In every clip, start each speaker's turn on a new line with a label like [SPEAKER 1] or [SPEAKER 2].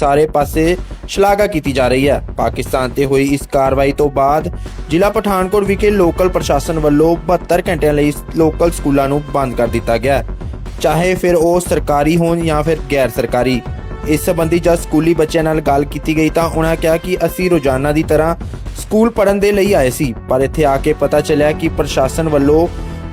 [SPEAKER 1] ਸਾਰੇ ਪਾਸੇ ਸ਼ਲਾਘਾ ਕੀਤੀ ਜਾ ਰਹੀ ਹੈ। ਪਾਕਿਸਤਾਨ ਤੇ ਹੋਈ ਇਸ ਕਾਰਵਾਈ ਤੋਂ ਬਾਅਦ ਜ਼ਿਲ੍ਹਾ ਪਠਾਨਕੋਟ ਵਿਖੇ ਲੋਕਲ ਪ੍ਰਸ਼ਾਸਨ ਵੱਲੋਂ 72 ਘੰਟਿਆਂ ਲਈ ਲੋਕਲ ਸਕੂਲਾਂ ਨੂੰ ਬੰਦ ਕਰ ਦਿੱਤਾ ਗਿਆ ਚਾਹੇ ਫਿਰ ਉਹ ਸਰਕਾਰੀ ਹੋਣ ਜਾਂ ਫਿਰ ਗੈਰ ਸਰਕਾਰੀ। ਇਸ ਸੰਬੰਧੀ ਜਦ ਸਕੂਲੀ ਬੱਚਿਆਂ ਨਾਲ ਗੱਲ ਕੀਤੀ ਗਈ ਤਾਂ ਉਹਨਾਂ ਕਿਹਾ ਕਿ ਅਸੀਂ ਰੋਜ਼ਾਨਾ ਦੀ ਤਰ੍ਹਾਂ ਸਕੂਲ ਪੜ੍ਹਨ ਦੇ ਲਈ ਆਏ ਸੀ, ਪਰ ਇੱਥੇ ਆ ਕੇ ਪਤਾ ਚੱਲਿਆ ਕਿ ਪ੍ਰਸ਼ਾਸਨ ਵੱਲੋਂ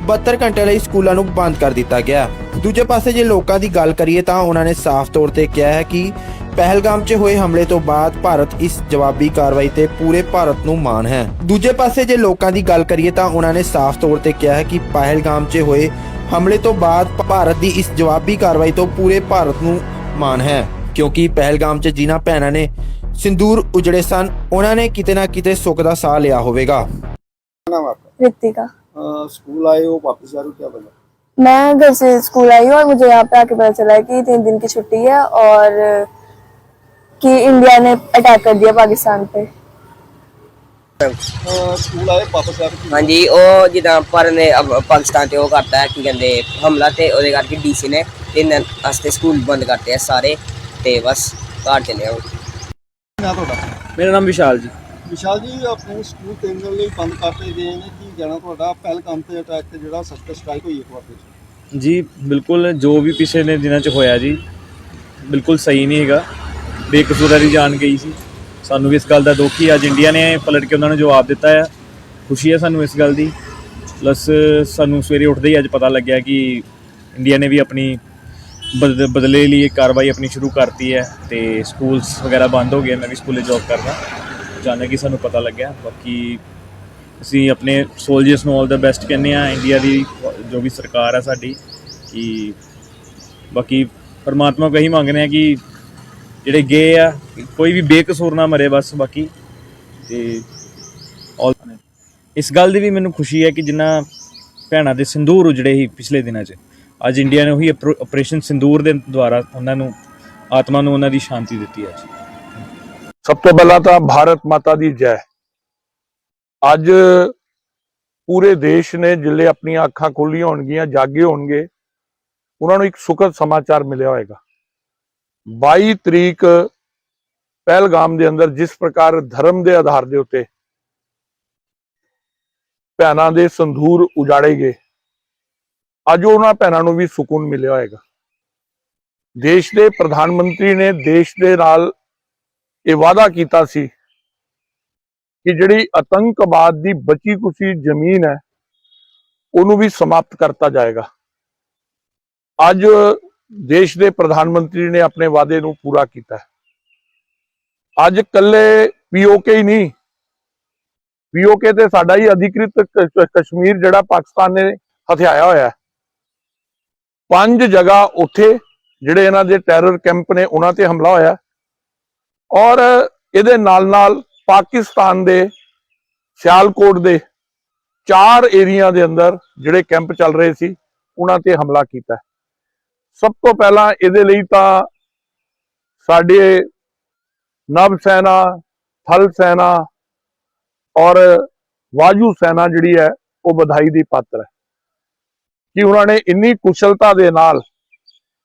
[SPEAKER 1] 72 ਘੰਟੇ ਲਈ ਸਕੂਲਾਂ ਨੂੰ ਬੰਦ ਕਰ ਦਿੱਤਾ ਗਿਆ ਦੂਜੇ ਪਾਸੇ ਜੇ ਲੋਕਾਂ ਦੀ ਗੱਲ ਕਰੀਏ ਤਾਂ ਉਹਨਾਂ ਨੇ ਸਾਫ਼ ਤੌਰ ਤੇ ਕਿਹਾ ਹੈ ਕਿ ਪਹਿਲਗਾਮ 'ਚ ਹੋਏ ਹਮਲੇ ਤੋਂ ਬਾਅਦ ਭਾਰਤ ਇਸ ਜਵਾਬੀ ਕਾਰਵਾਈ ਤੇ ਪੂਰੇ ਭਾਰਤ ਨੂੰ ਮਾਣ ਹੈ ਦੂਜੇ ਪਾਸੇ ਜੇ ਲੋਕਾਂ ਦੀ ਗੱਲ ਕਰੀਏ ਤਾਂ ਉਹਨਾਂ ਨੇ ਸਾਫ਼ ਤੌਰ ਤੇ ਕਿਹਾ ਹੈ ਕਿ ਪਹਿਲਗਾਮ 'ਚ ਹੋਏ ਹਮਲੇ ਤੋਂ ਬਾਅਦ ਭਾਰਤ ਦੀ ਇਸ ਜਵਾਬੀ ਕਾਰਵਾਈ ਤੋਂ ਪੂਰੇ ਭਾਰਤ ਨੂੰ ਮਾਣ ਹੈ ਕਿਉਂਕਿ ਪਹਿਲਗਾਮ 'ਚ ਜਿਨ੍ਹਾਂ ਭੈਣਾਂ ਨੇ ਸਿੰਦੂਰ ਉਜੜੇ ਸਨ ਉਹਨਾਂ ਨੇ ਕਿਤੇ ਨਾ ਕਿਤੇ ਸੁੱਖ ਦਾ ਸਾਹ ਲਿਆ ਹੋਵੇਗਾ
[SPEAKER 2] नाम है आपका
[SPEAKER 3] रितिका
[SPEAKER 2] अ, स्कूल आए हो वापस जा रहे हो क्या बना
[SPEAKER 3] मैं घर से स्कूल आई हूँ और मुझे यहाँ पे आके पता चला है कि तीन दिन की छुट्टी है और कि इंडिया ने अटैक कर दिया पाकिस्तान पे
[SPEAKER 2] अ, स्कूल आए वापस जा रहे हो
[SPEAKER 4] ਹਾਂਜੀ ਉਹ ਜਿੱਦਾਂ ਪਰ ਨੇ ਅਬ- ਪਾਕਿਸਤਾਨ ਤੇ ਉਹ ਕਰਤਾ ਹੈ ਕੀ ਕਹਿੰਦੇ ਹਮਲਾ ਤੇ ਉਹਦੇ ਕਰਕੇ ਡੀਸੀ ਨੇ ਤਿੰਨ ਦਿਨ ਵਾਸਤੇ ਸਕੂਲ ਬੰਦ ਕਰਤੇ ਆ ਸਾਰੇ ਤੇ ਬਸ ਘਰ ਚਲੇ ਆਓ
[SPEAKER 2] ਨਾ ਤੁਹਾਡਾ
[SPEAKER 5] ਮੇਰਾ ਨਾਮ ਵਿਸ਼ਾਲ ਜੀ
[SPEAKER 2] ਵਿਸ਼ਾਲ ਜੀ ਆਪਣੇ ਸਕੂਲ ਤਿੰਨ ਦਿਨ ਲਈ ਬੰਦ ਕਰਤੇ ਗਏ ਨੇ ਕੀ ਕਹਿਣਾ ਤੁਹਾਡਾ ਪਹਿਲਗਾਮ ਤੇ ਅਟੈਕ ਤੇ ਜਿਹੜਾ ਸਰਕਟ ਸਟ੍ਰਾਈਕ ਹੋਈ ਇੱਕ ਵਾਰ ਵਿੱਚ
[SPEAKER 5] ਜੀ ਬਿਲਕੁਲ ਜੋ ਵੀ ਪਿਛਲੇ ਦਿਨਾਂ 'ਚ ਹੋਇਆ ਜੀ ਬਿਲਕੁਲ ਸਹੀ ਨਹੀਂ ਹੈਗਾ ਬੇਕਸੂਰਾਂ ਜਾਨ ਗਈ ਸੀ। ਸਾਨੂੰ ਵੀ ਇਸ ਗੱਲ ਦਾ ਦੁੱਖ ਹੀ ਅੱਜ ਇੰਡੀਆ ਨੇ ਪਲਟ ਕੇ ਉਹਨਾਂ ਨੂੰ ਜਵਾਬ ਦਿੱਤਾ ਹੈ ਖੁਸ਼ੀ ਹੈ ਸਾਨੂੰ ਇਸ ਗੱਲ ਦੀ। ਪਲੱਸ ਸਾਨੂੰ ਸਵੇਰੇ ਉੱਠਦੇ ਹੀ ਅੱਜ ਪਤਾ ਲੱਗਿਆ ਕਿ ਇੰਡੀਆ ਨੇ ਵੀ ਆਪਣੀ ਬਦ- ਬਦਲੇ ਲਈ ਇਹ ਕਾਰਵਾਈ ਆਪਣੀ ਸ਼ੁਰੂ ਕਰਤੀ ਹੈ ਤੇ ਸਕੂਲਸ ਵਗੈਰਾ ਬੰਦ ਹੋ ਗਏ। ਮੈਂ ਵੀ ਸਕੂਲੇ ਜੌਬ ਕਰਦਾ ਅਚਾਨਕ ਕਿ ਸਾਨੂੰ ਪਤਾ ਲੱਗਿਆ। ਬਾਕੀ ਅਸੀਂ ਆਪਣੇ ਸੋਲਜਰਸ ਨੂੰ ਆਲ ਦਾ ਬੈਸਟ ਕਹਿੰਦੇ ਆ ਇੰਡੀਆ ਦੀ ਜੋ ਵੀ ਸਰਕਾਰ ਹੈ ਸਾਡੀ, ਕਿ ਬਾਕੀ ਪਰਮਾਤਮਾ ਕਹੀ ਇਹੀ ਮੰਗਦੇ ਆ ਕਿ ਜਿਹੜੇ ਗਏ ਆ, ਕੋਈ ਵੀ ਬੇਕਸੂਰ ਨਾ ਮਰੇ ਬਸ, ਬਾਕੀ ਤੇ ਇਸ ਗੱਲ ਦੀ ਵੀ ਮੈਨੂੰ ਖੁਸ਼ੀ ਹੈ ਕਿ ਜਿੰਨਾ ਭੈਣਾਂ ਦੇ ਸਿੰਦੂਰ ਉਜੜੇ ਸੀ ਪਿਛਲੇ ਦਿਨਾਂ 'ਚ, ਅੱਜ ਇੰਡੀਆ ਨੇ ਉਹੀ ਆਪਰੇਸ਼ਨ ਸਿੰਦੂਰ ਦੇ ਦੁਆਰਾ ਉਹਨਾਂ ਨੂੰ, ਆਤਮਾ ਨੂੰ ਉਹਨਾਂ ਦੀ ਸ਼ਾਂਤੀ ਦਿੱਤੀ ਅੱਜ
[SPEAKER 6] ਸਭ ਤੋਂ ਪਹਿਲਾਂ ਤਾਂ ਭਾਰਤ ਮਾਤਾ ਦੀ ਜੈ। ਅੱਜ ਪੂਰੇ ਦੇਸ਼ ਨੇ ਜਿੱਲੇ ਆਪਣੀਆਂ ਅੱਖਾਂ ਖੋਲੀਆਂ ਹੋਣਗੀਆਂ, ਜਾਗੇ ਹੋਣਗੇ, ਉਹਨਾਂ ਨੂੰ ਇੱਕ ਸੁਖਦ ਸਮਾਚਾਰ ਮਿਲਿਆ ਹੋਵੇਗਾ 22 ਤਰੀਕ ਪਹਿਲਗਾਮ ਦੇ ਅੰਦਰ ਜਿਸ ਪ੍ਰਕਾਰ ਧਰਮ ਦੇ ਆਧਾਰ ਦੇ ਉੱਤੇ ਭੈਣਾਂ ਦੇ ਸੰਧੂਰ ਉਜਾੜੇ ਗਏ, ਅੱਜ ਉਹਨਾਂ ਭੈਣਾਂ ਨੂੰ ਵੀ ਸਕੂਨ ਮਿਲਿਆ ਹੋਏਗਾ। ਦੇਸ਼ ਦੇ ਪ੍ਰਧਾਨ ਮੰਤਰੀ ਨੇ ਦੇਸ਼ ਦੇ ਨਾਲ ਇਹ ਵਾਅਦਾ ਕੀਤਾ ਸੀ ਕਿ ਜਿਹੜੀ ਆਤੰਕਵਾਦ ਦੀ ਬਚੀ ਕੁਸ਼ੀ ਜ਼ਮੀਨ ਹੈ, ਉਹਨੂੰ ਵੀ ਸਮਾਪਤ ਕਰਤਾ ਜਾਏਗਾ। ਅੱਜ ਦੇਸ਼ ਦੇ ਪ੍ਰਧਾਨ ਮੰਤਰੀ ਨੇ ਆਪਣੇ ਵਾਅਦੇ ਨੂੰ ਪੂਰਾ ਕੀਤਾ ਹੈ। ਅੱਜ ਕੱਲੇ ਪੀਓਕੇ ਹੀ ਨਹੀਂ ਪੀਓਕੇ ਤੇ ਸਾਡਾ ਹੀ ਅਧਿਕ੍ਰਿਤ ਕਸ਼ਮੀਰ ਜਿਹੜਾ ਪਾਕਿਸਤਾਨ ਨੇ ਹਥਿਆਇਆ ਹੋਇਆ ਪੰਜ ਜਗ੍ਹਾ ਉੱਥੇ ਜਿਹੜੇ ਇਹਨਾਂ ਦੇ ਟੈਰਰ ਕੈਂਪ ਨੇ, ਉਹਨਾਂ ਤੇ ਹਮਲਾ ਹੋਇਆ ਔਰ ਇਹਦੇ ਨਾਲ ਨਾਲ ਪਾਕਿਸਤਾਨ ਦੇ ਸਿਆਲਕੋਟ ਦੇ ਚਾਰ ਏਰੀਆ ਦੇ ਅੰਦਰ ਜਿਹੜੇ ਕੈਂਪ ਚੱਲ ਰਹੇ ਸੀ, ਉਹਨਾਂ ਤੇ ਹਮਲਾ ਕੀਤਾ ਸਭ ਤੋਂ ਪਹਿਲਾਂ ਇਹਦੇ ਲਈ ਤਾਂ ਸਾਡੇ ਨਵ ਸੈਨਾ, ਥਲ ਸੈਨਾ ਔਰ ਵਾਯੂ ਸੈਨਾ ਜਿਹੜੀ ਹੈ ਉਹ ਵਧਾਈ ਦੀ ਪਾਤਰ ਹੈ। ਕਿ ਉਹਨਾਂ ਨੇ ਇੰਨੀ ਕੁਸ਼ਲਤਾ ਦੇ ਨਾਲ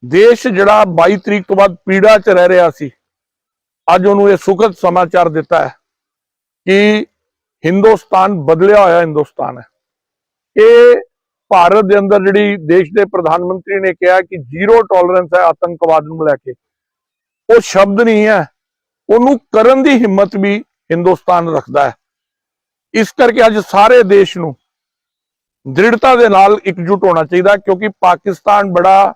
[SPEAKER 6] ਦੇਸ਼ ਜਿਹੜਾ 22 ਤਰੀਕ ਤੋਂ ਬਾਅਦ ਪੀੜਾ 'ਚ ਰਹਿ ਰਿਹਾ ਸੀ, ਅੱਜ ਉਹਨੂੰ ਇਹ ਸੁਖਦ ਸਮਾਚਾਰ ਦਿੱਤਾ ਹੈ ਕਿ ਹਿੰਦੁਸਤਾਨ ਬਦਲਿਆ ਹੋਇਆ ਹਿੰਦੁਸਤਾਨ ਹੈ। ਇਹ ਭਾਰਤ ਦੇ ਅੰਦਰ ਜਿਹੜੀ ਦੇਸ਼ ਦੇ ਪ੍ਰਧਾਨ ਮੰਤਰੀ ਨੇ ਕਿਹਾ ਕਿ ਜ਼ੀਰੋ ਟੋਲਰੈਂਸ ਹੈ ਆਤੰਕਵਾਦ ਨੂੰ ਲੈ ਕੇ, ਉਹ ਸ਼ਬਦ ਨਹੀਂ ਹੈ। ਉਹਨੂੰ ਕਰਨ ਦੀ ਹਿੰਮਤ ਵੀ ਹਿੰਦੁਸਤਾਨ ਰੱਖਦਾ ਹੈ। ਇਸ ਕਰਕੇ ਅੱਜ ਸਾਰੇ ਦੇਸ਼ ਨੂੰ ਦ੍ਰਿੜਤਾ ਦੇ ਨਾਲ ਇਕਜੁੱਟ ਹੋਣਾ ਚਾਹੀਦਾ, ਕਿਉਂਕਿ ਪਾਕਿਸਤਾਨ ਬੜਾ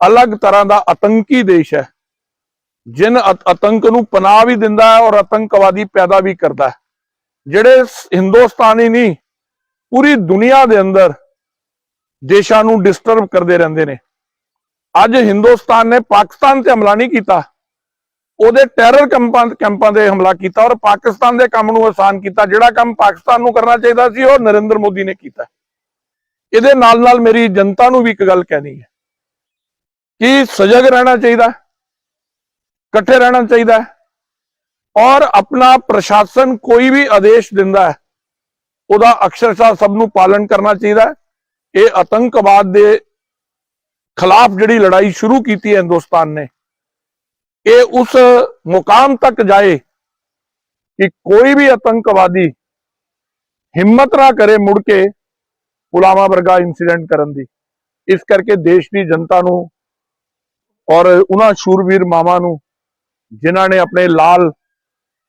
[SPEAKER 6] ਅਲੱਗ ਤਰ੍ਹਾਂ ਦਾ ਆਤੰਕੀ ਦੇਸ਼ ਹੈ। ਜਿਨ ਆਤੰਕ ਨੂੰ ਪਨਾਹ ਵੀ ਦਿੰਦਾ ਹੈ ਔਰ ਆਤੰਕਵਾਦੀ ਪੈਦਾ ਵੀ ਕਰਦਾ ਹੈ। ਜਿਹੜੇ ਹਿੰਦੁਸਤਾਨੀ ਨਹੀਂ, ਪੂਰੀ ਦੁਨੀਆ ਦੇ ਅੰਦਰ ਦੇਸ਼ਾਂ ਨੂੰ ਡਿਸਟਰਬ ਕਰਦੇ ਰਹਿੰਦੇ ਨੇ। ਅੱਜ ਹਿੰਦੁਸਤਾਨ ਨੇ ਪਾਕਿਸਤਾਨ ਤੇ ਹਮਲਾ ਨਹੀਂ ਕੀਤਾ। ਉਹਦੇ ਟੈਰਰ ਕੈਂਪਾਂ ਕੈਂਪਾਂ ਦੇ ਹਮਲਾ ਕੀਤਾ ਔਰ ਪਾਕਿਸਤਾਨ ਦੇ ਕੰਮ ਨੂੰ ਆਸਾਨ ਕੀਤਾ। ਜਿਹੜਾ ਕੰਮ ਪਾਕਿਸਤਾਨ ਨੂੰ ਕਰਨਾ ਚਾਹੀਦਾ ਸੀ, ਉਹ ਨਰਿੰਦਰ ਮੋਦੀ ਨੇ ਕੀਤਾ। ਇਹਦੇ ਨਾਲ ਨਾਲ ਮੇਰੀ ਜਨਤਾ ਨੂੰ ਵੀ ਇੱਕ ਗੱਲ ਕਹਿਣੀ ਹੈ ਕਿ ਸਜਗ ਰਹਿਣਾ ਚਾਹੀਦਾ, ਇਕੱਠੇ ਰਹਿਣਾ ਚਾਹੀਦਾ ਔਰ ਆਪਣਾ ਪ੍ਰਸ਼ਾਸਨ ਕੋਈ ਵੀ ਆਦੇਸ਼ ਦਿੰਦਾ ਹੈ, ਉਹਦਾ ਅਕਸ਼ਰਸ਼ਾ ਸਭ ਨੂੰ ਪਾਲਣ ਕਰਨਾ ਚਾਹੀਦਾ ਇਹ ਆਤੰਕਵਾਦ ਦੇ ਖਿਲਾਫ ਜਿਹੜੀ ਲੜਾਈ ਸ਼ੁਰੂ ਕੀਤੀ ਹੈ ਹਿੰਦੁਸਤਾਨ ਨੇ, ਇਹ ਉਸ ਮੁਕਾਮ ਤੱਕ ਜਾਏ ਕਿ ਕੋਈ ਵੀ ਆਤੰਕਵਾਦੀ ਹਿੰਮਤ ਨਾ ਕਰੇ ਮੁੜ ਕੇ ਪੁਲਾਵਾ ਵਰਗਾ ਇਨਸੀਡੈਂਟ ਕਰਨ ਦੀ। ਇਸ ਕਰਕੇ ਦੇਸ਼ ਦੀ ਜਨਤਾ ਨੂੰ ਔਰ ਉਹਨਾਂ ਸ਼ੂਰਵੀਰ ਮਾਵਾਂ ਨੂੰ, ਜਿਨ੍ਹਾਂ ਨੇ ਆਪਣੇ ਲਾਲ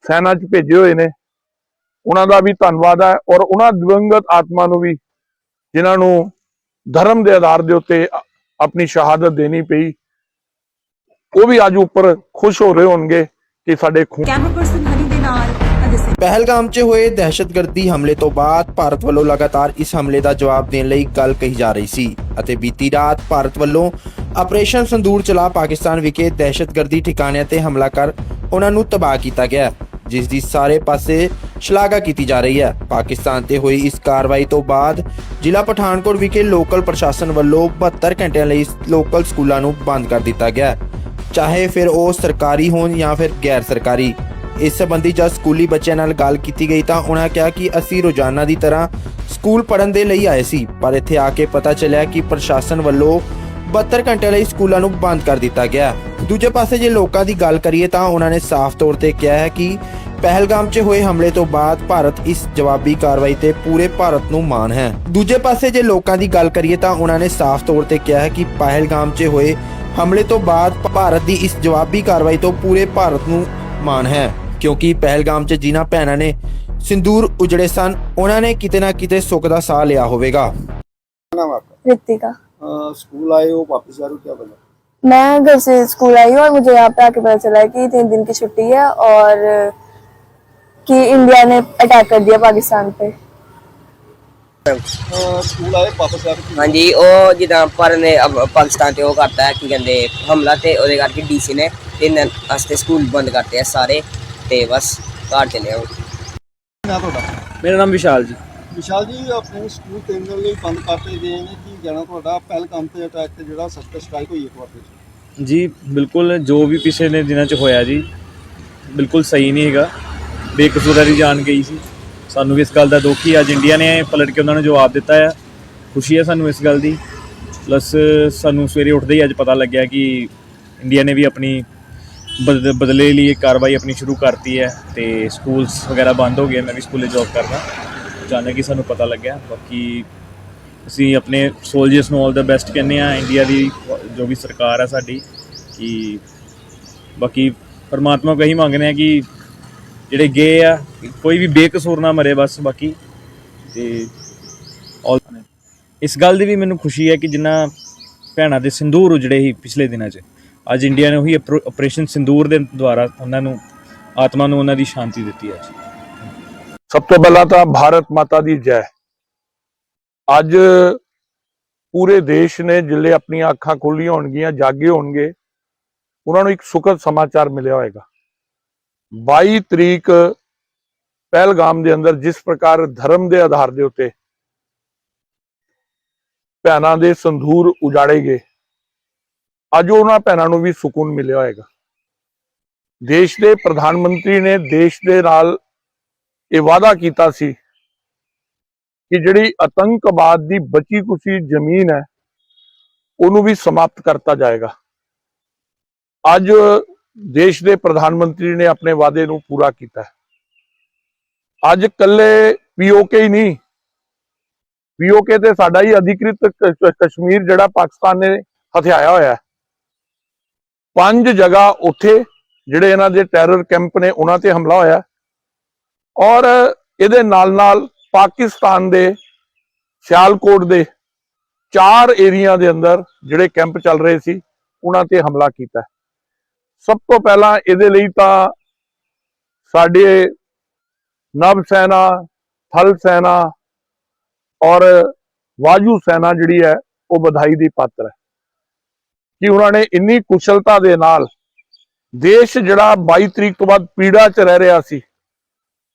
[SPEAKER 6] ਸੈਨਾ 'ਚ ਭੇਜੇ ਹੋਏ ਨੇ, ਉਹਨਾਂ ਦਾ ਵੀ ਧੰਨਵਾਦ ਹੈ ਔਰ ਉਹਨਾਂ ਦਿਵੰਗਤ ਆਤਮਾ ਨੂੰ ਵੀ ਜਿਨ੍ਹਾਂ ਨੂੰ ਧਰਮ ਦੇ ਆਧਾਰ ਦੇ ਉੱਤੇ ਆਪਣੀ ਸ਼ਹਾਦਤ ਦੇਣੀ ਪਈ। ਉਹ ਵੀ ਅੱਜ ਉੱਪਰ ਖੁਸ਼ ਹੋ ਰਹੇ ਹੋਣਗੇ ਕਿ ਸਾਡੇ ਖੂਨ
[SPEAKER 7] ਕੈਮਰਾ ਪਰਸਨ ਹਨੀ ਦੇ ਨਾਲ
[SPEAKER 1] ਪਹਿਲਗਾਮ 'ਚ ਹੋਏ ਦਹਿਸ਼ਤਗਰਦੀ ਹਮਲੇ ਤੋਂ ਬਾਅਦ ਭਾਰਤ ਵੱਲੋਂ ਲਗਾਤਾਰ ਇਸ ਹਮਲੇ ਦਾ ਜਵਾਬ ਦੇਣ ਲਈ ਗੱਲ ਕਹੀ ਜਾ ਰਹੀ ਸੀ ਅਤੇ ਬੀਤੀ ਰਾਤ ਭਾਰਤ ਵੱਲੋਂ ਆਪਰੇਸ਼ਨ ਸੰਦੂਰ ਚਲਾ ਪਾਕਿਸਤਾਨ ਵਿਖੇ ਦਹਿਸ਼ਤਗਰਦੀ ਠਿਕਾਣਿਆਂ ਤੇ ਹਮਲਾ ਕਰ ਉਹਨਾਂ ਨੂੰ ਤਬਾਹ ਕੀਤਾ ਗਿਆ ਜਿਸ ਦੀ ਸਾਰੇ ਪਾਸੇ ਸ਼ਲਾਘਾ ਕੀਤੀ ਜਾ ਰਹੀ ਹੈ। ਪਾਕਿਸਤਾਨ ਤੇ ਹੋਈ ਇਸ ਕਾਰਵਾਈ ਤੋਂ ਬਾਅਦ ਜ਼ਿਲ੍ਹਾ ਪਠਾਨਕੋਟ ਵਿਖੇ ਲੋਕਲ ਪ੍ਰਸ਼ਾਸਨ ਵੱਲੋਂ 72 ਘੰਟਿਆਂ ਲਈ ਲੋਕਲ ਸਕੂਲਾਂ ਨੂੰ ਬੰਦ ਕਰ ਦਿੱਤਾ ਗਿਆ ਚਾਹੇ ਫਿਰ ਉਹ ਸਰਕਾਰੀ ਹੋਣ ਜਾਂ ਫਿਰ ਗੈਰ ਸਰਕਾਰੀ। ਇਸ ਸੰਬੰਧੀ ਜਦ ਸਕੂਲੀ ਬੱਚਿਆਂ ਨਾਲ ਗੱਲ ਕੀਤੀ ਗਈ ਤਾਂ ਉਹਨਾਂ ਕਿਹਾ ਕਿ ਅਸੀਂ ਰੋਜ਼ਾਨਾ ਦੀ ਤਰ੍ਹਾਂ ਸਕੂਲ ਪੜ੍ਹਨ ਦੇ ਲਈ ਆਏ ਸੀ, ਪਰ ਇੱਥੇ ਆ ਕੇ ਪਤਾ ਚੱਲਿਆ ਕਿ ਪ੍ਰਸ਼ਾਸਨ ਵੱਲੋਂ 72 ਘੰਟੇ ਲਈ ਸਕੂਲਾਂ ਨੂੰ ਬੰਦ ਕਰ ਦਿੱਤਾ ਗਿਆ ਦੂਜੇ ਪਾਸੇ ਜੇ ਲੋਕਾਂ ਦੀ ਗੱਲ ਕਰੀਏ ਤਾਂ ਉਹਨਾਂ ਨੇ ਸਾਫ਼ ਤੌਰ ਤੇ ਕਿਹਾ ਹੈ ਕਿ ਪਹਿਲਗਾਮ 'ਚ ਹੋਏ ਹਮਲੇ ਤੋਂ ਬਾਅਦ ਭਾਰਤ ਇਸ ਜਵਾਬੀ ਕਾਰਵਾਈ ਤੇ ਪੂਰੇ ਭਾਰਤ ਨੂੰ ਮਾਣ ਹੈ ਦੂਜੇ ਪਾਸੇ ਜੇ ਲੋਕਾਂ ਦੀ ਗੱਲ ਕਰੀਏ ਤਾਂ ਉਹਨਾਂ ਨੇ ਸਾਫ਼ ਤੌਰ ਤੇ ਕਿਹਾ ਹੈ ਕਿ ਪਹਿਲਗਾਮ 'ਚ ਹੋਏ ਹਮਲੇ ਤੋਂ ਬਾਅਦ ਭਾਰਤ ਦੀ ਇਸ ਜਵਾਬੀ ਕਾਰਵਾਈ ਤੋਂ ਪੂਰੇ ਭਾਰਤ ਨੂੰ ਮਾਣ ਹੈ ਕਿਉਂਕਿ ਪਹਿਲਗਾਮ 'ਚ ਜਿਨ੍ਹਾਂ ਭੈਣਾਂ ਨੇ ਸਿੰਦੂਰ ਉਜੜੇ ਸਨ ਉਹਨਾਂ ਨੇ ਕਿਤੇ ਨਾ ਕਿਤੇ ਸੁੱਖ ਦਾ ਸਾਹ ਲਿਆ ਹੋਵੇਗਾ
[SPEAKER 2] नाम है आपका
[SPEAKER 3] रितिका
[SPEAKER 2] अ, स्कूल आए हो वापस जा रहे हो क्या बना
[SPEAKER 3] मैं घर से स्कूल आई हूँ और मुझे यहाँ पे आके पता चला है कि तीन दिन की छुट्टी है और कि इंडिया ने अटैक कर दिया पाकिस्तान पे
[SPEAKER 2] अ, स्कूल आए वापस जा रहे हो
[SPEAKER 4] ਹਾਂਜੀ ਉਹ ਜਿੱਦਾਂ ਭਾਰਤ ਨੇ ਅਬ- ਪਾਕਿਸਤਾਨ ਤੇ ਉਹ ਕਰਤਾ ਹੈ ਕੀ ਕਹਿੰਦੇ ਹਮਲਾ ਤੇ ਉਹਦੇ ਕਰਕੇ ਡੀਸੀ ਨੇ ਤਿੰਨ ਦਿਨ ਵਾਸਤੇ ਸਕੂਲ ਬੰਦ ਕਰਤੇ ਆ ਸਾਰੇ ਤੇ ਬਸ ਘਰ ਚਲੇ ਆਓ
[SPEAKER 2] ਨਾ ਤੁਹਾਡਾ
[SPEAKER 5] ਮੇਰਾ ਨਾਮ ਵਿਸ਼ਾਲ ਜੀ
[SPEAKER 2] ਵਿਸ਼ਾਲ ਜੀ ਆਪਣੇ ਸਕੂਲ ਤਿੰਨ ਦਿਨ ਲਈ ਬੰਦ ਕਰਤੇ ਗਏ ਨੇ ਕੀ ਜਾਣਾ ਤੁਹਾਡਾ ਪਹਿਲਗਾਮ ਤੇ ਅਟੈਕ ਤੇ ਜਿਹੜਾ ਸਖਤ ਸਟ੍ਰਾਈਕ ਹੋਈ ਇੱਕ ਵਾਰ ਵਿੱਚ
[SPEAKER 5] ਜੀ ਬਿਲਕੁਲ ਜੋ ਵੀ ਪਿਛਲੇ ਨੇ ਦਿਨਾਂ 'ਚ ਹੋਇਆ ਜੀ ਬਿਲਕੁਲ ਸਹੀ ਨਹੀਂ ਹੈਗਾ ਬੇਕਸੂਰਾਂ ਦੀ ਜਾਨ ਗਈ ਸੀ। ਸਾਨੂੰ ਵੀ ਇਸ ਗੱਲ ਦਾ ਦੁੱਖ ਹੀ ਅੱਜ ਇੰਡੀਆ ਨੇ ਪਲਟ ਕੇ ਉਹਨਾਂ ਨੂੰ ਜਵਾਬ ਦਿੱਤਾ ਆ। ਖੁਸ਼ੀ ਹੈ ਸਾਨੂੰ ਇਸ ਗੱਲ ਦੀ। ਪਲੱਸ ਸਾਨੂੰ ਸਵੇਰੇ ਉੱਠਦੇ ਹੀ ਅੱਜ ਪਤਾ ਲੱਗਿਆ ਕਿ ਇੰਡੀਆ ਨੇ ਵੀ ਆਪਣੀ ਬਦ- ਬਦਲੇ ਲਈ ਕਾਰਵਾਈ ਆਪਣੀ ਸ਼ੁਰੂ ਕਰਤੀ ਹੈ ਤੇ ਸਕੂਲਸ ਵਗੈਰਾ ਬੰਦ ਹੋ ਗਏ। ਮੈਂ ਵੀ ਸਕੂਲੇ ਜੌਬ ਕਰਦਾ। ਅਚਾਨਕ ਕਿ ਸਾਨੂੰ ਪਤਾ ਲੱਗਿਆ। ਬਾਕੀ ਅਸੀਂ ਆਪਣੇ ਸੋਲਜਰਸ ਨੂੰ ਆਲ ਦਾ ਬੈਸਟ ਕਹਿੰਦੇ ਆ ਇੰਡੀਆ ਦੀ ਜੋ ਵੀ ਸਰਕਾਰ ਹੈ ਸਾਡੀ, ਕਿ ਬਾਕੀ ਪਰਮਾਤਮਾ ਕਹੀ ਮੰਗਦੇ ਆ ਕਿ ਜਿਹੜੇ ਗਏ ਆ, ਕੋਈ ਵੀ ਬੇਕਸੂਰ ਨਾ ਮਰੇ ਬਸ, ਬਾਕੀ ਤੇ ਇਸ ਗੱਲ ਦੀ ਵੀ ਮੈਨੂੰ ਖੁਸ਼ੀ ਹੈ ਕਿ ਜਿੰਨਾ ਭੈਣਾਂ ਦੇ ਸਿੰਦੂਰ ਉਜੜੇ ਸੀ ਪਿਛਲੇ ਦਿਨਾਂ 'ਚ, ਅੱਜ ਇੰਡੀਆ ਨੇ ਉਹੀ ਆਪਰੇਸ਼ਨ ਸਿੰਦੂਰ ਦੇ ਦੁਆਰਾ ਉਹਨਾਂ ਨੂੰ, ਆਤਮਾ ਨੂੰ ਉਹਨਾਂ ਦੀ ਸ਼ਾਂਤੀ ਦਿੱਤੀ ਹੈ।
[SPEAKER 6] ਸਭ ਤੋਂ ਪਹਿਲਾਂ ਤਾਂ ਭਾਰਤ ਮਾਤਾ ਦੀ ਜੈ। ਅੱਜ ਪੂਰੇ ਦੇਸ਼ ਨੇ ਜਿੱਲੇ ਆਪਣੀਆਂ ਅੱਖਾਂ ਖੋਲੀਆਂ ਹੋਣਗੀਆਂ, ਜਾਗੇ ਹੋਣਗੇ, ਉਹਨਾਂ ਨੂੰ ਇੱਕ ਸੁਖਦ ਸਮਾਚਾਰ ਮਿਲਿਆ ਹੋਏਗਾ। 22 ਤਰੀਕ ਪਹਿਲਗਾਮ ਦੇ ਅੰਦਰ ਜਿਸ ਪ੍ਰਕਾਰ ਧਰਮ ਦੇ ਆਧਾਰ ਦੇ ਉੱਤੇ ਭੈਣਾਂ ਦੇ ਸੰਧੂਰ ਉਜਾੜੇ ਗਏ, ਅੱਜ ਉਹਨਾਂ ਭੈਣਾਂ ਨੂੰ ਵੀ ਸਕੂਨ ਮਿਲਿਆ ਹੋਏਗਾ। ਦੇਸ਼ ਦੇ ਪ੍ਰਧਾਨ ਮੰਤਰੀ ਨੇ ਦੇਸ਼ ਦੇ ਨਾਲ ਇਹ ਵਾਅਦਾ ਕੀਤਾ ਸੀ ਕਿ ਜਿਹੜੀ ਆਤੰਕਵਾਦ ਦੀ ਬਚੀ ਕੁਸ਼ੀ ਜ਼ਮੀਨ ਹੈ, ਉਹਨੂੰ ਵੀ ਸਮਾਪਤ ਕਰਤਾ ਜਾਏਗਾ। ਅੱਜ ਦੇਸ਼ ਦੇ ਪ੍ਰਧਾਨ ਮੰਤਰੀ ਨੇ ਆਪਣੇ ਵਾਅਦੇ ਨੂੰ ਪੂਰਾ ਕੀਤਾ ਹੈ। ਅੱਜ ਕੱਲੇ ਪੀਓਕੇ ਹੀ ਨਹੀਂ ਪੀਓਕੇ ਤੇ ਸਾਡਾ ਹੀ ਅਧਿਕ੍ਰਿਤ ਕਸ਼ਮੀਰ ਜਿਹੜਾ ਪਾਕਿਸਤਾਨ ਨੇ ਹਥਿਆਇਆ ਹੋਇਆ ਪੰਜ ਜਗ੍ਹਾ ਉੱਥੇ ਜਿਹੜੇ ਇਹਨਾਂ ਦੇ ਟੈਰਰ ਕੈਂਪ ਨੇ ਉਹਨਾਂ ਤੇ ਹਮਲਾ ਹੋਇਆ ਔਰ ਇਹਦੇ ਨਾਲ ਨਾਲ ਪਾਕਿਸਤਾਨ ਦੇ ਸਿਆਲਕੋਟ ਦੇ ਚਾਰ ਏਰੀਆ ਦੇ ਅੰਦਰ ਜਿਹੜੇ ਕੈਂਪ ਚੱਲ ਰਹੇ ਸੀ, ਉਹਨਾਂ ਤੇ ਹਮਲਾ ਕੀਤਾ ਸਭ ਤੋਂ ਪਹਿਲਾਂ ਇਹਦੇ ਲਈ ਤਾਂ ਸਾਡੇ ਨਭ ਸੈਨਾ, ਥਲ ਸੈਨਾ ਔਰ ਵਾਯੂ ਸੈਨਾ ਜਿਹੜੀ ਹੈ ਉਹ ਵਧਾਈ ਦੀ ਪਾਤਰ ਹੈ। ਕਿ ਉਹਨਾਂ ਨੇ ਇੰਨੀ ਕੁਸ਼ਲਤਾ ਦੇ ਨਾਲ ਦੇਸ਼ ਜਿਹੜਾ 22 ਤਰੀਕ ਤੋਂ ਬਾਅਦ ਪੀੜਾ 'ਚ ਰਹਿ ਰਿਹਾ ਸੀ,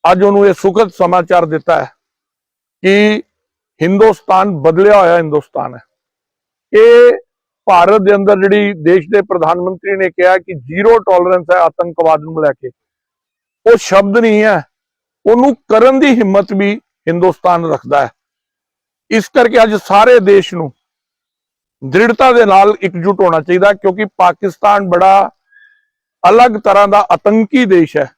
[SPEAKER 6] ਅੱਜ ਉਹਨੂੰ ਇਹ ਸੁਖਦ ਸਮਾਚਾਰ ਦਿੱਤਾ ਹੈ ਕਿ ਹਿੰਦੁਸਤਾਨ ਬਦਲਿਆ ਹੋਇਆ ਹਿੰਦੁਸਤਾਨ ਹੈ। ਇਹ ਭਾਰਤ ਦੇ ਅੰਦਰ ਜਿਹੜੀ ਦੇਸ਼ ਦੇ ਪ੍ਰਧਾਨ ਮੰਤਰੀ ਨੇ ਕਿਹਾ ਕਿ ਜ਼ੀਰੋ ਟੋਲਰੈਂਸ ਹੈ ਆਤੰਕਵਾਦ ਨੂੰ ਲੈ ਕੇ, ਉਹ ਸ਼ਬਦ ਨਹੀਂ ਹੈ। ਉਹਨੂੰ ਕਰਨ ਦੀ ਹਿੰਮਤ ਵੀ ਹਿੰਦੁਸਤਾਨ ਰੱਖਦਾ ਹੈ। ਇਸ ਕਰਕੇ ਅੱਜ ਸਾਰੇ ਦੇਸ਼ ਨੂੰ ਦ੍ਰਿੜਤਾ ਦੇ ਨਾਲ ਇਕਜੁੱਟ ਹੋਣਾ ਚਾਹੀਦਾ ਕਿਉਂਕਿ ਪਾਕਿਸਤਾਨ ਬੜਾ ਅਲੱਗ ਤਰ੍ਹਾਂ ਦਾ ਆਤੰਕੀ ਦੇਸ਼ ਹੈ।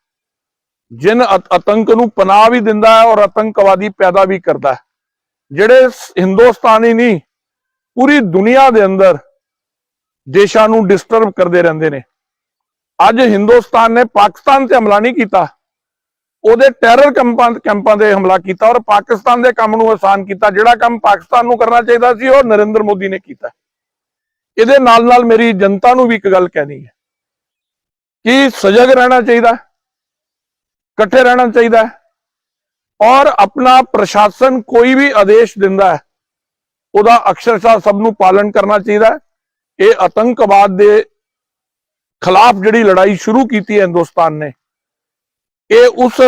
[SPEAKER 6] ਜਿਨ ਆਤੰਕ ਨੂੰ ਪਨਾਹ ਵੀ ਦਿੰਦਾ ਹੈ ਔਰ ਆਤੰਕਵਾਦੀ ਪੈਦਾ ਵੀ ਕਰਦਾ ਹੈ। ਜਿਹੜੇ ਹਿੰਦੁਸਤਾਨੀ ਨਹੀਂ, ਪੂਰੀ ਦੁਨੀਆ ਦੇ ਅੰਦਰ ਦੇਸ਼ਾਂ ਨੂੰ ਡਿਸਟਰਬ ਕਰਦੇ ਰਹਿੰਦੇ ਨੇ। ਅੱਜ ਹਿੰਦੁਸਤਾਨ ਨੇ ਪਾਕਿਸਤਾਨ ਤੇ ਹਮਲਾ ਨਹੀਂ ਕੀਤਾ। ਉਹਦੇ ਟੈਰਰ ਕੈਂਪਾਂ ਕੈਂਪਾਂ ਤੇ ਹਮਲਾ ਕੀਤਾ ਔਰ ਪਾਕਿਸਤਾਨ ਦੇ ਕੰਮ ਨੂੰ ਆਸਾਨ ਕੀਤਾ। ਜਿਹੜਾ ਕੰਮ ਪਾਕਿਸਤਾਨ ਨੂੰ ਕਰਨਾ ਚਾਹੀਦਾ ਸੀ, ਉਹ ਨਰਿੰਦਰ ਮੋਦੀ ਨੇ ਕੀਤਾ। ਇਹਦੇ ਨਾਲ ਨਾਲ ਮੇਰੀ ਜਨਤਾ ਨੂੰ ਵੀ ਇੱਕ ਗੱਲ ਕਹਿਣੀ ਹੈ ਕਿ ਸਜਗ ਰਹਿਣਾ ਚਾਹੀਦਾ, ਇਕੱਠੇ ਰਹਿਣਾ ਚਾਹੀਦਾ ਔਰ ਆਪਣਾ ਪ੍ਰਸ਼ਾਸਨ ਕੋਈ ਵੀ ਆਦੇਸ਼ ਦਿੰਦਾ ਹੈ, ਉਹਦਾ ਅਕਸ਼ਰਸ਼ਾ ਸਭ ਨੂੰ ਪਾਲਣ ਕਰਨਾ ਚਾਹੀਦਾ ਇਹ ਆਤੰਕਵਾਦ ਦੇ ਖਿਲਾਫ ਜਿਹੜੀ ਲੜਾਈ ਸ਼ੁਰੂ ਕੀਤੀ ਹੈ ਹਿੰਦੁਸਤਾਨ ਨੇ, ਇਹ ਉਸ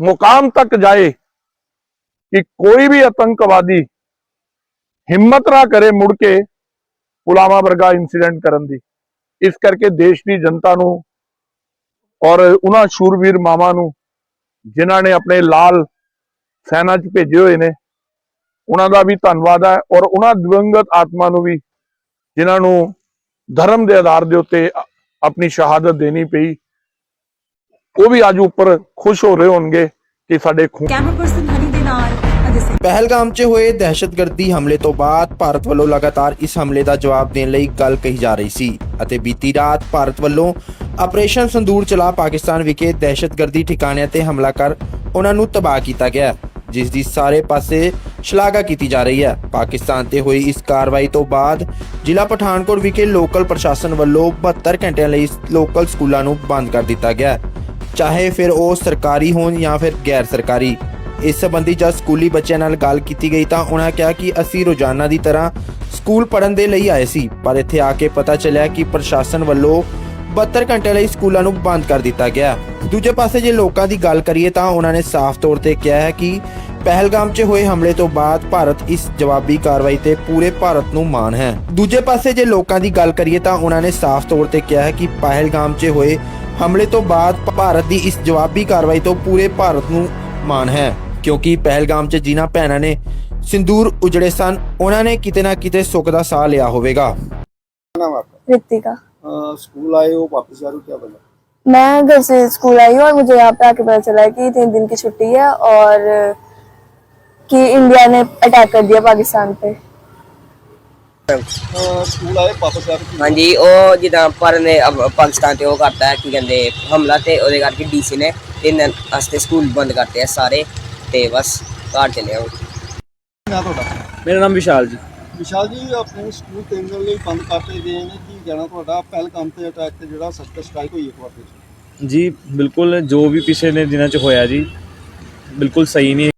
[SPEAKER 6] ਮੁਕਾਮ ਤੱਕ ਜਾਏ ਕਿ ਕੋਈ ਵੀ ਆਤੰਕਵਾਦੀ ਹਿੰਮਤ ਨਾ ਕਰੇ ਮੁੜ ਕੇ ਪੁਲਾਵਾ ਵਰਗਾ ਇਨਸੀਡੈਂਟ ਕਰਨ ਦੀ। ਇਸ ਕਰਕੇ ਦੇਸ਼ ਦੀ ਜਨਤਾ ਨੂੰ ਔਰ ਉਹਨਾਂ ਸ਼ੂਰਵੀਰ ਮਾਵਾਂ ਨੂੰ, ਜਿਨ੍ਹਾਂ ਨੇ ਆਪਣੇ ਲਾਲ ਸੈਨਾ 'ਚ ਭੇਜੇ ਹੋਏ ਨੇ, ਉਹਨਾਂ ਦਾ ਵੀ ਧੰਨਵਾਦ ਹੈ ਔਰ ਉਹਨਾਂ ਦਿਵੰਗਤ ਆਤਮਾ ਨੂੰ ਵੀ ਜਿਨ੍ਹਾਂ ਨੂੰ ਧਰਮ ਦੇ ਆਧਾਰ ਦੇ ਉੱਤੇ ਆਪਣੀ ਸ਼ਹਾਦਤ ਦੇਣੀ ਪਈ ਉਹ ਵੀ ਅੱਜ ਉੱਪਰ ਖੁਸ਼ ਹੋ ਰਹੇ ਹੋਣਗੇ ਕਿ ਸਾਡੇ ਖੂਨ
[SPEAKER 7] ਕੈਮਰਾ ਪਰਸਨ ਹਨੀ ਦੇ ਨਾਲ
[SPEAKER 1] ਪਹਿਲਗਾਮ 'ਚ ਹੋਏ ਦਹਿਸ਼ਤਗਰਦੀ ਹਮਲੇ ਤੋਂ ਬਾਅਦ ਭਾਰਤ ਵੱਲੋਂ ਲਗਾਤਾਰ ਇਸ ਹਮਲੇ ਦਾ ਜਵਾਬ ਦੇਣ ਲਈ ਗੱਲ ਕਹੀ ਜਾ ਰਹੀ ਸੀ ਅਤੇ ਬੀਤੀ ਰਾਤ ਭਾਰਤ ਵੱਲੋਂ ਆਪਰੇਸ਼ਨ ਸੰਦੂਰ ਚਲਾ ਪਾਕਿਸਤਾਨ ਵਿਖੇ ਦਹਿਸ਼ਤਗਰਦੀ ਠਿਕਾਣਿਆਂ ਤੇ ਹਮਲਾ ਕਰ ਉਹਨਾਂ ਨੂੰ ਤਬਾਹ ਕੀਤਾ ਗਿਆ ਜਿਸ ਦੀ ਸਾਰੇ ਪਾਸੇ ਸ਼ਲਾਘਾ ਕੀਤੀ ਜਾ ਰਹੀ ਹੈ। ਪਾਕਿਸਤਾਨ ਤੇ ਹੋਈ ਇਸ ਕਾਰਵਾਈ ਤੋਂ ਬਾਅਦ ਜ਼ਿਲ੍ਹਾ ਪਠਾਨਕੋਟ ਵਿਖੇ ਲੋਕਲ ਪ੍ਰਸ਼ਾਸਨ ਵੱਲੋਂ 72 ਘੰਟਿਆਂ ਲਈ ਲੋਕਲ ਸਕੂਲਾਂ ਨੂੰ ਬੰਦ ਕਰ ਦਿੱਤਾ ਗਿਆ ਚਾਹੇ ਫਿਰ ਉਹ ਸਰਕਾਰੀ ਹੋਣ ਜਾਂ ਫਿਰ ਗੈਰ ਸਰਕਾਰੀ। ਇਸ ਸੰਬੰਧੀ ਜਦ ਸਕੂਲੀ ਬੱਚਿਆਂ ਨਾਲ ਗੱਲ ਕੀਤੀ ਗਈ ਤਾਂ ਉਹਨਾਂ ਕਿਹਾ ਕਿ ਅਸੀਂ ਰੋਜ਼ਾਨਾ ਦੀ ਤਰ੍ਹਾਂ ਸਕੂਲ ਪੜ੍ਹਨ ਦੇ ਲਈ ਆਏ ਸੀ, ਪਰ ਇੱਥੇ ਆ ਕੇ ਪਤਾ ਚੱਲਿਆ ਕਿ ਪ੍ਰਸ਼ਾਸਨ ਵੱਲੋਂ 72 ਘੰਟੇ ਲਈ ਸਕੂਲਾਂ ਨੂੰ ਬੰਦ ਕਰ ਦਿੱਤਾ ਗਿਆ ਦੂਜੇ ਪਾਸੇ ਜੇ ਲੋਕਾਂ ਦੀ ਗੱਲ ਕਰੀਏ ਤਾਂ ਉਹਨਾਂ ਨੇ ਸਾਫ਼ ਤੌਰ ਤੇ ਕਿਹਾ ਹੈ ਕਿ ਪਹਿਲਗਾਮ 'ਚ ਹੋਏ ਹਮਲੇ ਤੋਂ ਬਾਅਦ ਭਾਰਤ ਇਸ ਜਵਾਬੀ ਕਾਰਵਾਈ ਤੇ ਪੂਰੇ ਭਾਰਤ ਨੂੰ ਮਾਣ ਹੈ ਦੂਜੇ ਪਾਸੇ ਜੇ ਲੋਕਾਂ ਦੀ ਗੱਲ ਕਰੀਏ ਤਾਂ ਉਹਨਾਂ ਨੇ ਸਾਫ਼ ਤੌਰ ਤੇ ਕਿਹਾ ਹੈ ਕਿ ਪਹਿਲਗਾਮ 'ਚ ਹੋਏ ਹਮਲੇ ਤੋਂ ਬਾਅਦ ਭਾਰਤ ਦੀ ਇਸ ਜਵਾਬੀ ਕਾਰਵਾਈ ਤੋਂ ਪੂਰੇ ਭਾਰਤ ਨੂੰ ਮਾਣ ਹੈ ਕਿਉਂਕਿ ਪਹਿਲਗਾਮ 'ਚ ਜਿਨ੍ਹਾਂ ਭੈਣਾਂ ਨੇ ਸਿੰਦੂਰ ਉਜੜੇ ਸਨ ਉਹਨਾਂ ਨੇ ਕਿਤੇ ਨਾ ਕਿਤੇ ਸੁੱਖ ਦਾ ਸਾਹ ਲਿਆ ਹੋਵੇਗਾ
[SPEAKER 2] नाम है आपका
[SPEAKER 3] रितिका
[SPEAKER 2] अ, स्कूल आए हो वापस जा रहे हो क्या बना
[SPEAKER 3] मैं घर से स्कूल आई हूँ और मुझे यहाँ पे आके पता चला है कि तीन दिन की छुट्टी है और कि इंडिया ने अटैक कर दिया पाकिस्तान पे
[SPEAKER 2] अ, स्कूल आए वापस जा रहे हो
[SPEAKER 4] ਹਾਂਜੀ ਉਹ ਜਿੱਦਾਂ ਭਾਰਤ ਨੇ ਅਬ- ਪਾਕਿਸਤਾਨ ਤੇ ਉਹ ਕਰਤਾ ਹੈ ਕੀ ਕਹਿੰਦੇ ਹਮਲਾ ਤੇ ਉਹਦੇ ਕਰਕੇ ਡੀਸੀ ਨੇ ਤਿੰਨ ਦਿਨ ਵਾਸਤੇ ਸਕੂਲ ਬੰਦ ਕਰਤੇ ਆ ਸਾਰੇ ਤੇ ਬਸ ਘਰ ਚਲੇ ਆਓ
[SPEAKER 2] ਨਾ ਤੁਹਾਡਾ
[SPEAKER 5] ਮੇਰਾ ਨਾਮ ਵਿਸ਼ਾਲ ਜੀ
[SPEAKER 2] ਵਿਸ਼ਾਲ ਜੀ ਆਪਣੇ ਸਕੂਲ ਤਿੰਨ ਦਿਨ ਲਈ ਬੰਦ ਕਰਤੇ ਗਏ ਨੇ ਕੀ ਕਹਿਣਾ ਤੁਹਾਡਾ ਪਹਿਲਗਾਮ ਤੇ ਅਟੈਕ ਤੇ ਜਿਹੜਾ ਸਰਕਟ ਸਟ੍ਰਾਈਕ ਹੋਈ ਇੱਕ ਵਾਰ
[SPEAKER 5] ਜੀ ਬਿਲਕੁਲ ਜੋ ਵੀ ਪਿਛਲੇ ਦਿਨਾਂ ਚ ਹੋਇਆ ਜੀ ਬਿਲਕੁਲ ਸਹੀ ਨਹੀਂ